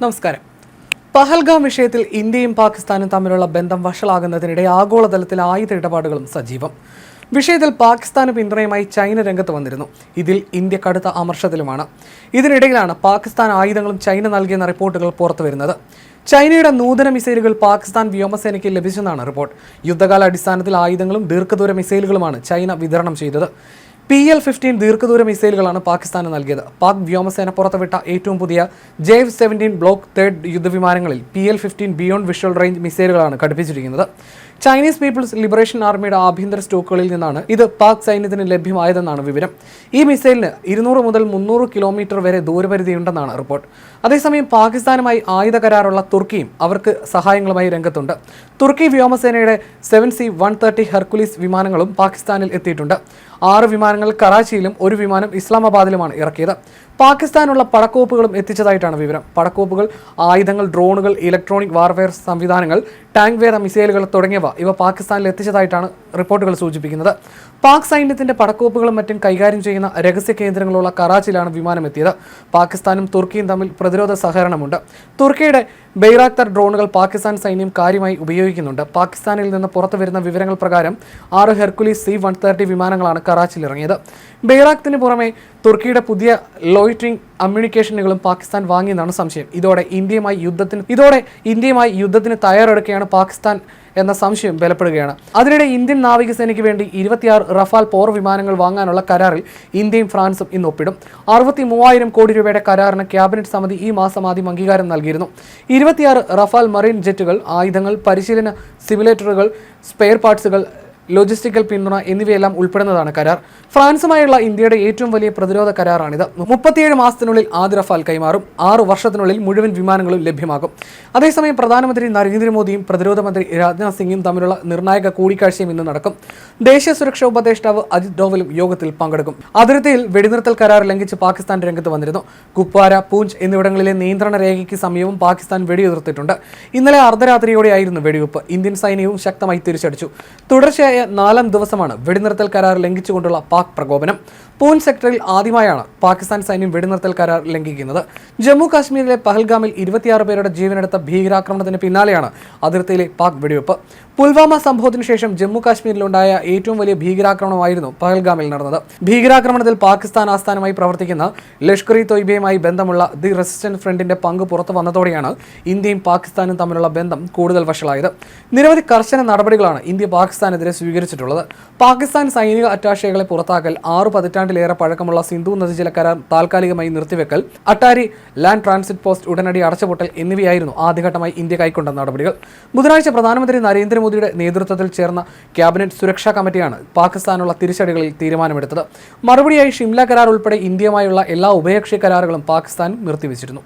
നമസ്കാരം. പഹൽഗാം വിഷയത്തിൽ ഇന്ത്യയും പാകിസ്ഥാനും തമ്മിലുള്ള ബന്ധം വഷളാകുന്നതിനിടെ ആഗോളതലത്തിൽ ആയുധ ഇടപാടുകളും സജീവം. വിഷയത്തിൽ പാകിസ്ഥാന് പിന്തുണയുമായി ചൈന രംഗത്ത് വന്നിരുന്നു. ഇതിൽ ഇന്ത്യ കടുത്ത അമർഷത്തിലുമാണ്. ഇതിനിടയിലാണ് പാകിസ്ഥാൻ ആയുധങ്ങളും ചൈന നൽകിയെന്ന റിപ്പോർട്ടുകൾ പുറത്തുവരുന്നത്. ചൈനയുടെ നൂതന മിസൈലുകൾ പാകിസ്ഥാൻ വ്യോമസേനയ്ക്ക് ലഭിച്ചെന്നാണ് റിപ്പോർട്ട്. യുദ്ധകാല അടിസ്ഥാനത്തിൽ ആയുധങ്ങളും ദീർഘദൂര മിസൈലുകളുമാണ് ചൈന വിതരണം ചെയ്തത്. പി എൽ ഫിഫ്റ്റീൻ ദീർഘദൂര മിസൈലുകളാണ് പാകിസ്ഥാന് നൽകിയത്. പാക് വ്യോമസേന പുറത്തുവിട്ട ഏറ്റവും പുതിയ JF seventeen block third യുദ്ധവിമാനങ്ങളിൽ P L fifteen beyond visual range മിസൈലുകളാണ് ഘടിപ്പിച്ചിരിക്കുന്നത്. ചൈനീസ് പീപ്പിൾസ് ലിബറേഷൻ ആർമിയുടെ ആഭ്യന്തര സ്റ്റോക്കുകളിൽ നിന്നാണ് ഇത് പാക് സൈന്യത്തിന് ലഭ്യമായതെന്നാണ് വിവരം. ഈ മിസൈലിന് ഇരുന്നൂറ് മുതൽ മുന്നൂറ് കിലോമീറ്റർ വരെ ദൂരപരിധിയുണ്ടെന്നാണ് റിപ്പോർട്ട്. അതേസമയം പാകിസ്ഥാനുമായി ആയുധ കരാറുള്ള തുർക്കിയും അവർക്ക് സഹായങ്ങളുമായി രംഗത്തുണ്ട്. തുർക്കി വ്യോമസേനയുടെ seven C one thirty Hercules വിമാനങ്ങളും പാകിസ്ഥാനിൽ എത്തിയിട്ടുണ്ട്. ആറ് വിമാനങ്ങൾ കറാച്ചിയിലും ഒരു വിമാനം ഇസ്ലാമാബാദിലുമാണ് ഇറക്കിയത്. പാകിസ്ഥാനുള്ള പടക്കോപ്പുകളും എത്തിച്ചതായിട്ടാണ് വിവരം. പടക്കോപ്പുകൾ ആയുധങ്ങൾ ഡ്രോണുകൾ ഇലക്ട്രോണിക് വാർഫെയർ സംവിധാനങ്ങൾ ടാങ്ക് വേറെ മിസൈലുകൾ തുടങ്ങിയവ ഇവ പാകിസ്ഥാനിൽ എത്തിച്ചതായിട്ടാണ് റിപ്പോർട്ടുകൾ സൂചിപ്പിക്കുന്നത്. പാക് സൈന്യത്തിന്റെ പടക്കോപ്പുകളും മറ്റും കൈകാര്യം ചെയ്യുന്ന രഹസ്യ കേന്ദ്രങ്ങളുള്ള കറാച്ചിയിലാണ് വിമാനം എത്തിയത് പാകിസ്ഥാനും തുർക്കിയും തമ്മിൽ പ്രതിരോധ സഹകരണമുണ്ട്. തുർക്കിയുടെ ബെയ്റാക്തർ ഡ്രോണുകൾ പാകിസ്ഥാൻ സൈന്യം കാര്യമായി ഉപയോഗിക്കുന്നുണ്ട്. പാകിസ്ഥാനിൽ നിന്ന് പുറത്തു വരുന്ന വിവരങ്ങൾ പ്രകാരം ആറ് ഹെർക്കുലീസ് സി വൺ തേർട്ടി വിമാനങ്ങളാണ് കറാച്ചിയിൽ ഇറങ്ങിയത് ബെയ്റാക്തിന് പുറമെ തുർക്കിയുടെ പുതിയ ലോയിറ്ററിംഗ് കമ്മ്യൂണിക്കേഷനുകളും പാകിസ്ഥാൻ വാങ്ങിയെന്നാണ് സംശയം. ഇതോടെ ഇന്ത്യയുമായി യുദ്ധത്തിന് ഇതോടെ ഇന്ത്യയുമായി യുദ്ധത്തിന് തയ്യാറെടുക്കുകയാണ് പാകിസ്ഥാൻ എന്ന സംശയം ബലപ്പെടുകയാണ്. അതിനിടെ ഇന്ത്യൻ നാവികസേനയ്ക്ക് വേണ്ടി ഇരുപത്തിയാറ് റഫാൽ പോർ വിമാനങ്ങൾ വാങ്ങാനുള്ള കരാറിൽ ഇന്ത്യയും ഫ്രാൻസും ഇന്ന് ഒപ്പിടും. അറുപത്തി മൂവായിരം കോടി രൂപയുടെ കരാറിന് ക്യാബിനറ്റ് സമിതി ഈ മാസം ആദ്യം അംഗീകാരം നൽകിയിരുന്നു. ഇരുപത്തിയാറ് റഫാൽ മറീൻ ജെറ്റുകൾ ആയുധങ്ങൾ പരിശീലന സിമുലേറ്ററുകൾ സ്പെയർ പാർട്സുകൾ ലോജിസ്റ്റിക്കൽ പിന്തുണ എന്നിവയെല്ലാം ഉൾപ്പെടുന്നതാണ് കരാർ. ഫ്രാൻസുമായുള്ള ഇന്ത്യയുടെ ഏറ്റവും വലിയ പ്രതിരോധ കരാറാണിത്. മുപ്പത്തിയേഴ് മാസത്തിനുള്ളിൽ ആദ്യ റഫാൽ കൈമാറും. ആറു വർഷത്തിനുള്ളിൽ മുഴുവൻ വിമാനങ്ങളും ലഭ്യമാകും. അതേസമയം പ്രധാനമന്ത്രി നരേന്ദ്രമോദിയും പ്രതിരോധ മന്ത്രി രാജ്നാഥ് സിംഗും തമ്മിലുള്ള നിർണായക കൂടിക്കാഴ്ചയും ഇന്ന് നടക്കും. ദേശീയ സുരക്ഷാ ഉപദേഷ്ടാവ് അജിത് ഡോവലും യോഗത്തിൽ പങ്കെടുക്കും. അതിർത്തിയിൽ വെടിനിർത്തൽ കരാർ ലംഘിച്ച് പാകിസ്ഥാൻ രംഗത്ത് വന്നിരുന്നു. കുപ്വാര പൂഞ്ച് എന്നിവിടങ്ങളിലെ നിയന്ത്രണ രേഖയ്ക്ക് സമീപം പാകിസ്ഥാൻ വെടിയുതിർത്തിട്ടുണ്ട്. ഇന്നലെ അർദ്ധരാത്രിയോടെയായിരുന്നു വെടിവെപ്പ്. ഇന്ത്യൻ സൈന്യവും ശക്തമായി തിരിച്ചടിച്ചു. തുടർച്ചയായ നാലാം ദിവസമാണ് വെടിനിർത്തൽ കരാർ ലംഘിച്ചുകൊണ്ടുള്ള പാക് പ്രകോപനം. പൂൻ സെക്ടറിൽ ആദ്യമായാണ് പാകിസ്ഥാൻ സൈന്യം വെടിനിർത്തൽ കരാർ ലംഘിക്കുന്നത്. ജമ്മു കാശ്മീരിലെ പഹൽഗാമിൽ ഇരുപത്തിയാറ് പേരുടെ ജീവനെടുത്ത ഭീകരാക്രമണത്തിന് പിന്നാലെയാണ് അതിർത്തിയിലെ പാക് വെടിവെപ്പ്. പുൽവാമ സംഭവത്തിന് ശേഷം ജമ്മു കാശ്മീരിലുണ്ടായ ഏറ്റവും വലിയ ഭീകരാക്രമണമായിരുന്നു പഹൽഗാമിൽ നടന്നത്. ഭീകരാക്രമണത്തിൽ പാകിസ്ഥാൻ ആസ്ഥാനമായി പ്രവർത്തിക്കുന്ന ലഷ്കർ ഇ തൊയ്ബയുമായി ബന്ധമുള്ള ദി റെസിസ്റ്റന്റ് ഫ്രണ്ടിന്റെ പങ്ക് പുറത്തു വന്നതോടെയാണ് ഇന്ത്യയും പാകിസ്ഥാനും തമ്മിലുള്ള ബന്ധം കൂടുതൽ വഷളായത്. നിരവധി കർശന നടപടികളാണ് ഇന്ത്യ പാകിസ്ഥാനെതിരെ സ്വീകരിച്ചിട്ടുള്ളത്. പാകിസ്ഥാൻ സൈനിക അറ്റാഷകളെ പുറത്താക്കൽ ആറു പതിറ്റാണ്ടിലേറെ പഴക്കമുള്ള സിന്ധു നദീജല കരാർ താൽക്കാലികമായി നിർത്തിവെക്കൽ അട്ടാരി ലാൻഡ് ട്രാൻസിറ്റ് പോസ്റ്റ് ഉടനടി അടച്ചുപൊട്ടൽ എന്നിവയായിരുന്നു ആദ്യഘട്ടമായി ഇന്ത്യ കൈക്കൊണ്ട നടപടികൾ. ബുധനാഴ്ച പ്രധാനമന്ത്രി നരേന്ദ്രമോദിയുടെ നേതൃത്വത്തിൽ ചേർന്ന ക്യാബിനറ്റ് സുരക്ഷാ കമ്മിറ്റിയാണ് പാകിസ്ഥാനുള്ള തിരിച്ചടികളിൽ തീരുമാനമെടുത്തത്. മറുപടിയായി ഷിംല കരാർ ഉൾപ്പെടെ ഇന്ത്യയുമായുള്ള എല്ലാ ഉഭയകക്ഷി കരാറുകളും പാകിസ്ഥാൻ നിർത്തിവെച്ചിരുന്നു.